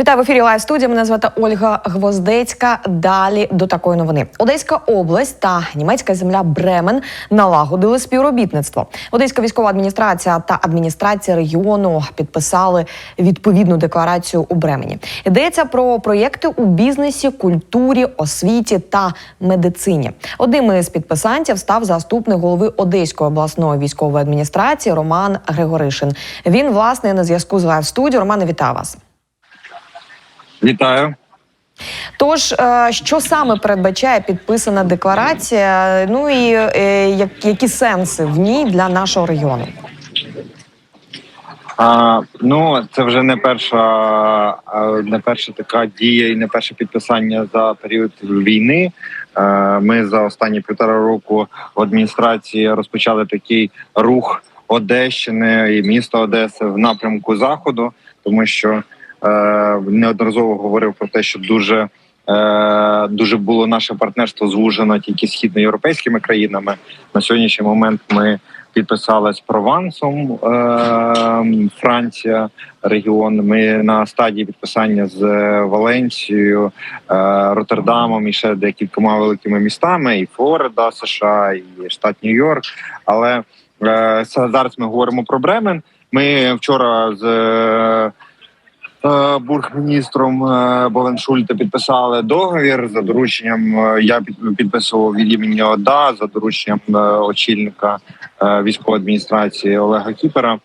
Вітаю в ефірі Лайв студія. Мене звати Ольга Гвоздецька. Далі до такої новини. Одеська область та німецька земля Бремен налагодили співробітництво. Одеська військова адміністрація та адміністрація регіону підписали відповідну декларацію у Бремені. Йдеться про проєкти у бізнесі, культурі, освіті та медицині. Одним із підписантів став заступник голови Одеської обласної військової адміністрації Роман Григоришин. Він власне на зв'язку з Лайв студіо. Романе, вітаю вас. Вітаю. Тож, е, що саме передбачає підписана декларація? Ну і е, які сенси в ній для нашого регіону? А, ну це вже не перша, не перша така дія і не перше підписання за період війни. Е, Ми за останні півтора року в адміністрації розпочали такий рух Одещини і міста Одеси в напрямку заходу, тому що неодноразово говорив про те, що дуже. е, Дуже було наше партнерство звужено тільки східноєвропейськими країнами. На сьогоднішній момент ми підписали з Провансом, е, Франція, регіон. Ми на стадії підписання з Валенцією, е, Роттердамом і ще декількома великими містами, і Флорида, США, і штат Нью-Йорк. Але е, зараз ми говоримо про Бремен. Ми вчора з е, е, бургміністром Боленшульте Бовеншульта підписали договір за дорученням. е, Я підписував від імені ОДА за дорученням е, очільника е, військової адміністрації Олега Кіпера.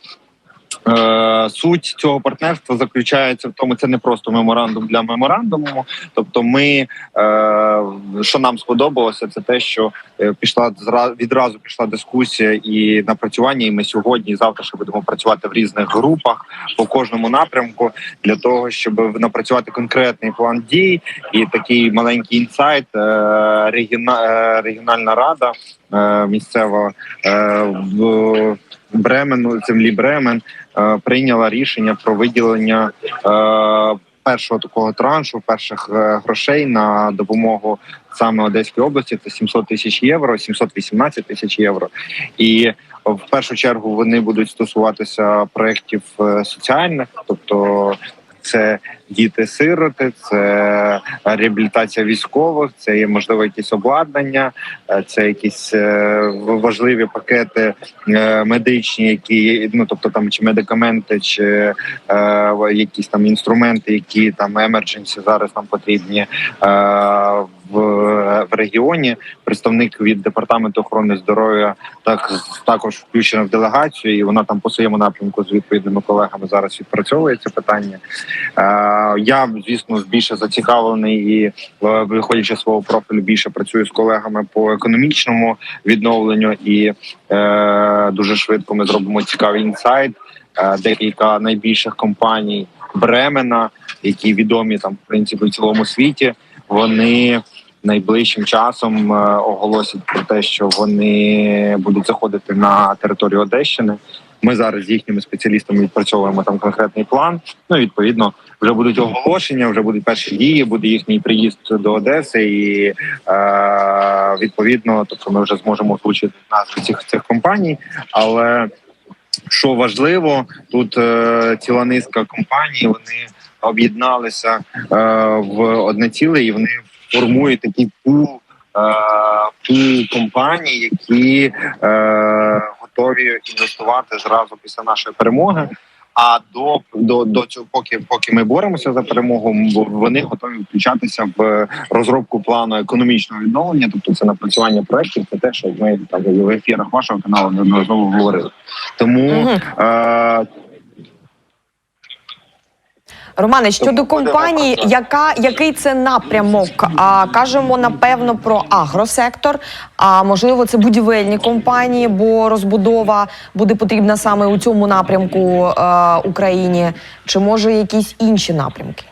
Е, Суть цього партнерства заключається в тому, це не просто меморандум для меморандуму. Тобто, ми е, що нам сподобалося, це те, що е, пішла відразу пішла дискусія і напрацювання. І ми сьогодні і завтра ще будемо працювати в різних групах по кожному напрямку для того, щоб напрацювати конкретний план дій і такий маленький інсайт. регіона- Регіональна рада місцева в Бремену, землі Бремен е, прийняла рішення про виділення е, першого такого траншу, перших е, грошей на допомогу саме Одеській області. Це 700 тисяч євро, 718 тисяч євро. І в першу чергу вони будуть стосуватися проєктів соціальних, тобто. Це діти-сироти, це реабілітація військових, це є можливо якісь обладнання, е, це якісь е, важливі пакети е, медичні, які ну тобто там чи медикаменти, чи якісь там інструменти, які там емердженсі зараз нам потрібні в, в регіоні. Представник від департаменту охорони здоров'я так також включена в делегацію, і вона там по своєму напрямку з відповідними колегами зараз відпрацьовує це питання. Е, я звісно більше зацікавлений і е, виходячи з свого профілю, більше працюю з колегами по економічному відновленню, і е, дуже швидко ми зробимо цікавий інсайт. Декілька найбільших компаній Бремена, які відомі там в принципі в цілому світі. Вони найближчим часом е, оголосять про те, що вони будуть заходити на територію Одещини. Ми зараз з їхніми спеціалістами відпрацьовуємо там конкретний план. Ну відповідно, вже будуть оголошення, вже будуть перші дії, буде їхній приїзд до Одеси, і е, відповідно, тобто ми вже зможемо озвучити назви цих цих компаній. Але що важливо, тут е, ціла низка компаній. Вони об'єдналися е, в одне ціле, і вони формують такий пул, е, пул компаній, які е, готові інвестувати зразу після нашої перемоги. А до до, до цього, поки поки ми боремося за перемогу, вони готові включатися в розробку плану економічного відновлення, тобто це напрацювання проектів, це те, що ми там в ефірах вашого каналу неодноразово говорили. Тому е, Романе, щодо це. яка який це напрямок? А кажемо напевно про агросектор. А можливо, це будівельні компанії, бо розбудова буде потрібна саме у цьому напрямку е, Україні, чи може якісь інші напрямки?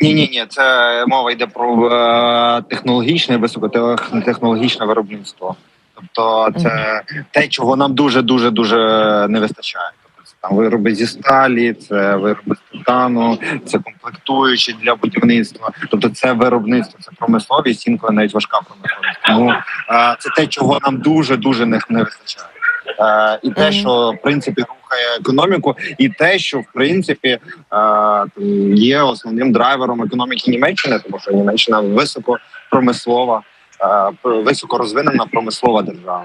Ні, ні, ні, це мова йде про е, технологічне високотехнологічне виробництво. Тобто, це те, чого нам дуже дуже дуже не вистачає. Там вироби зі сталі, це вироби з титану, це комплектуючі для будівництва. Тобто, це виробництво, це промисловість, інколи навіть важка промисловість. Тому е, це те, чого нам дуже дуже не, не вистачає. Е, і те, що в принципі рухає економіку, і те, що в принципі е, є основним драйвером економіки Німеччини, тому що Німеччина високопромислова, е, високо розвинена промислова держава.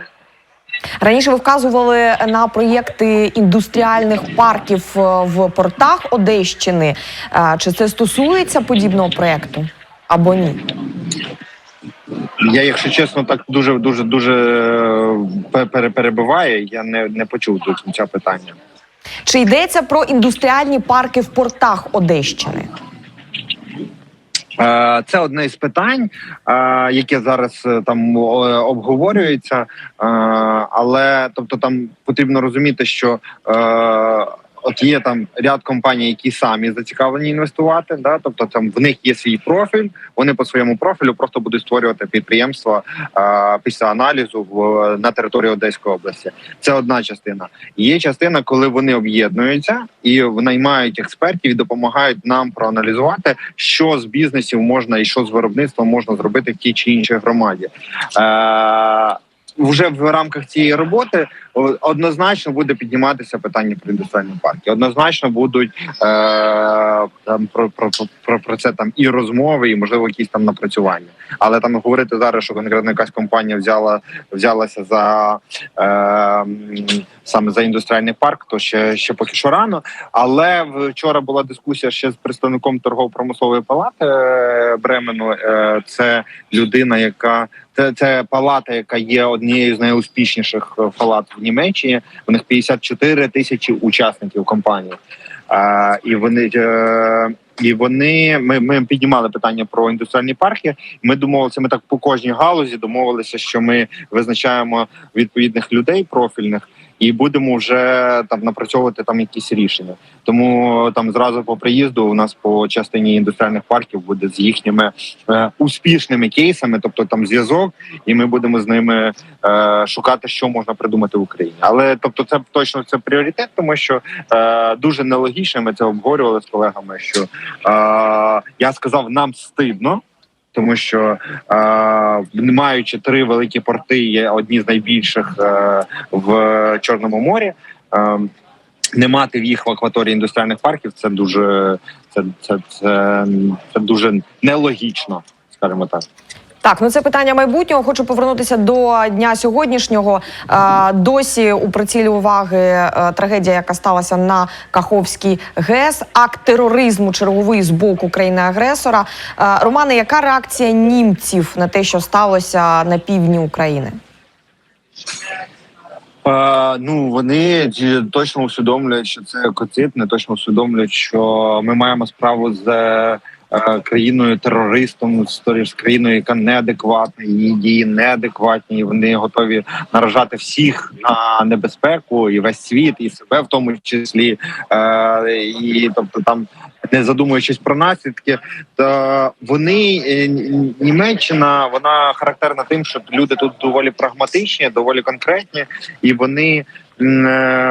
Раніше ви вказували на проєкти індустріальних парків е, в портах Одещини. Е, Чи це стосується подібного проєкту або ні? Я, якщо чесно, так дуже дуже дуже е. Я не, не почув до кінця питання. Чи йдеться про індустріальні парки в портах Одещини? Е, Це одне із питань, е, яке зараз е, там обговорюється, але тобто там потрібно розуміти, що от є там ряд компаній, які самі зацікавлені інвестувати. Да, тобто там в них є свій профіль. Вони по своєму профілю просто будуть створювати підприємства е, після аналізу в на території Одеської області. Це одна частина. Є частина, коли вони об'єднуються і наймають експертів і допомагають нам проаналізувати, що з бізнесів можна і що з виробництвом можна зробити в тій чи іншій громаді. Е, вже в рамках цієї роботи однозначно буде підніматися питання про індустріальні парки. Однозначно будуть е, там про, про, про, про це там і розмови, і можливо якісь там напрацювання. Але там говорити зараз, що конкретно якась компанія взяла взялася за е, саме за індустріальний парк, то ще ще поки що рано. Але вчора була дискусія ще з представником торгово-промислової палати е, Бремену. Е, це людина, яка це, це палата, яка є однією з найуспішніших е, палат в Німеччині. У них 54 тисячі учасників компанії. А, і вони е, і вони ми, ми піднімали питання про індустріальні парки. Ми домовилися. Ми так по кожній галузі домовилися, що ми визначаємо відповідних людей профільних. І будемо вже там напрацьовувати там якісь рішення. Тому там зразу по приїзду у нас по частині індустріальних парків буде з їхніми е, успішними кейсами, тобто там зв'язок, і ми будемо з ними е, шукати, що можна придумати в Україні. Але тобто, це точно це пріоритет, тому що е, дуже нелогічно. Ми це обговорювали з колегами. Що е, я сказав, нам стидно. Тому що е, маючи три великі порти, є одні з найбільших е, в Чорному морі. Е, не мати в їх в акваторії індустріальних парків це дуже це, це, це, це дуже нелогічно, скажімо так. Так, ну це питання майбутнього. Хочу повернутися до дня сьогоднішнього. Е, Досі у прицілі уваги е, трагедія, яка сталася на Каховській ГЕС, акт тероризму черговий з боку країни-агресора. Е, Романе, яка реакція німців на те, що сталося на півдні України? Е, ну вони точно усвідомлюють, що це екоцид, не точно усвідомлюють, що ми маємо справу з країною терористом, з країною, яка неадекватна, її дії неадекватні. і Вони готові наражати всіх на небезпеку і весь світ, і себе в тому числі. Е, і тобто там. Не задумуючись про наслідки, то вони е, Німеччина вона характерна тим, що люди тут доволі прагматичні, доволі конкретні, і вони е,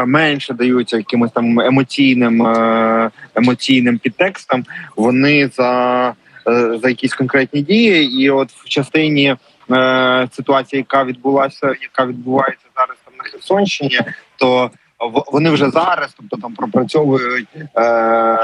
менше даються якимось там емоційним е, емоційним підтекстам. Вони за, е, за якісь конкретні дії, і от в частині е, ситуації, яка відбулася, яка відбувається зараз там на Херсонщині, то вони вже зараз, тобто там пропрацьовують е,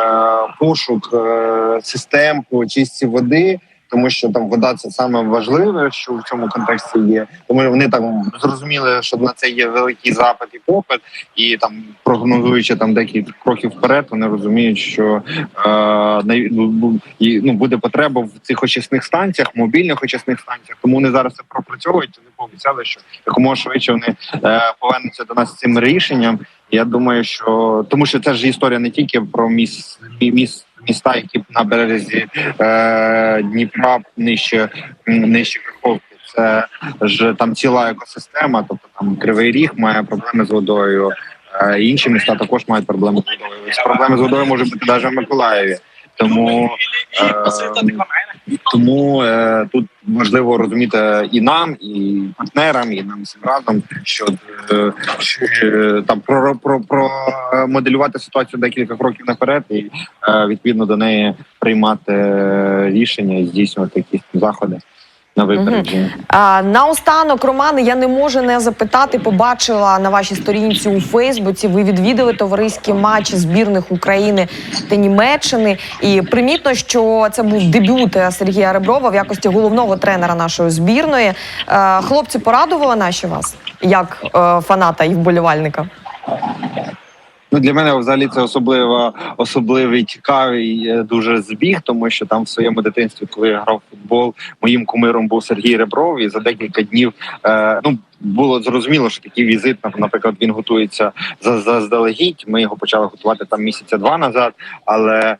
пошук е, систем по очистці води. Тому що там вода це саме важливе, що в цьому контексті є. Тому вони там зрозуміли, що на це є великий запит і попит, і там прогнозуючи там декілька кроків вперед, вони розуміють, що е, ну, ну, буде потреба в цих очисних станціях, мобільних очисних станціях. Тому вони зараз це пропрацьовують. Вони пообіцяли, що якомога швидше вони е, повернуться до нас з цим рішенням. Я думаю, що тому, що це ж історія не тільки про міс, мі- міс міста, які на березі е, Дніпра нижче нижче Каховки. Це ж там ціла екосистема, тобто там Кривий Ріг має проблеми з водою. е, Інші міста також мають проблеми з водою. Проблеми з водою можуть бути навіть в Миколаєві. Тому тому е, тут важливо розуміти і нам, і партнерам, і нам всім разом, що, е, е, там про, про, про моделювати ситуацію декілька кроків наперед, і е, відповідно до неї приймати е, рішення і здійснювати якісь заходи. На випередження. А, наостанок, Романе, я не можу не запитати. Побачила на вашій сторінці у Фейсбуці. Ви відвідали товариські матчі збірних України та Німеччини. І примітно, що це був дебют Сергія Реброва в якості головного тренера нашої збірної. Е, хлопці порадували наші вас як е, фаната і вболівальника. Ну для мене взагалі це особливо особливий цікавий е, дуже збіг, тому що там в своєму дитинстві, коли я грав в футбол, моїм кумиром був Сергій Ребров, і за декілька днів е, ну. Було зрозуміло, що такий візит, наприклад, він готується за заздалегідь. Ми його почали готувати там місяця два назад, але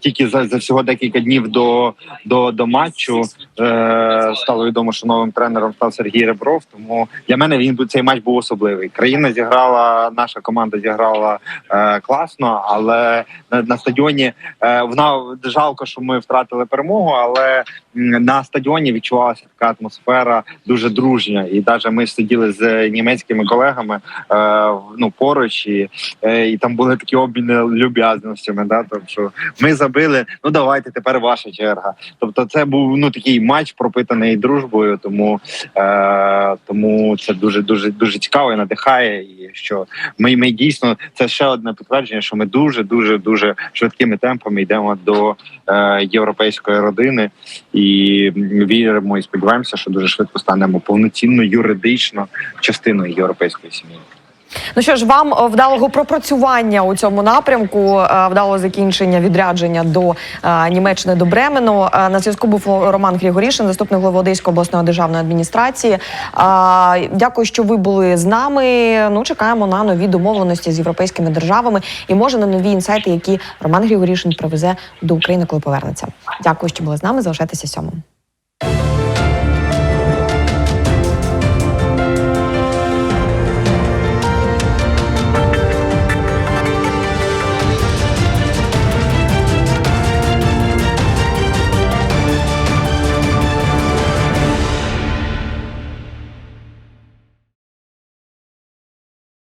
тільки за, за всього декілька днів до, до, до матчу е, стало відомо, що новим тренером став Сергій Ребров. Тому для мене він цей матч був особливий. Країна зіграла, наша команда зіграла е, класно, але на, на стадіоні е, вона жалко, що ми втратили перемогу, але на стадіоні відчувалася така атмосфера дуже дружня. І навіть ми сиділи з німецькими колегами е, ну поруч, і, е, і там були такі обміни люб'язностями. Да, тобто, що ми забили. Ну давайте тепер ваша черга. Тобто, це був ну такий матч пропитаний дружбою. Тому, е, тому це дуже дуже дуже цікаво і надихає. І що ми, ми дійсно це ще одне підтвердження, що ми дуже дуже дуже швидкими темпами йдемо до е, європейської родини і віримо і сподіваємося, що дуже швидко станемо повноцінно юридично частиною європейської сім'ї. Ну що ж, вам е, вдалого пропрацювання у цьому напрямку, е, вдалого закінчення відрядження до е, Німеччини до Бремену. На зв'язку був Роман Григорішин, заступник голови Одеської обласної державної адміністрації. Дякую, що ви були з нами. Ну чекаємо на нові домовленості з європейськими державами і може на нові інсайти, які Роман Григорішин привезе до України, коли повернеться. Дякую, що були з нами. Залишайтеся сьомим.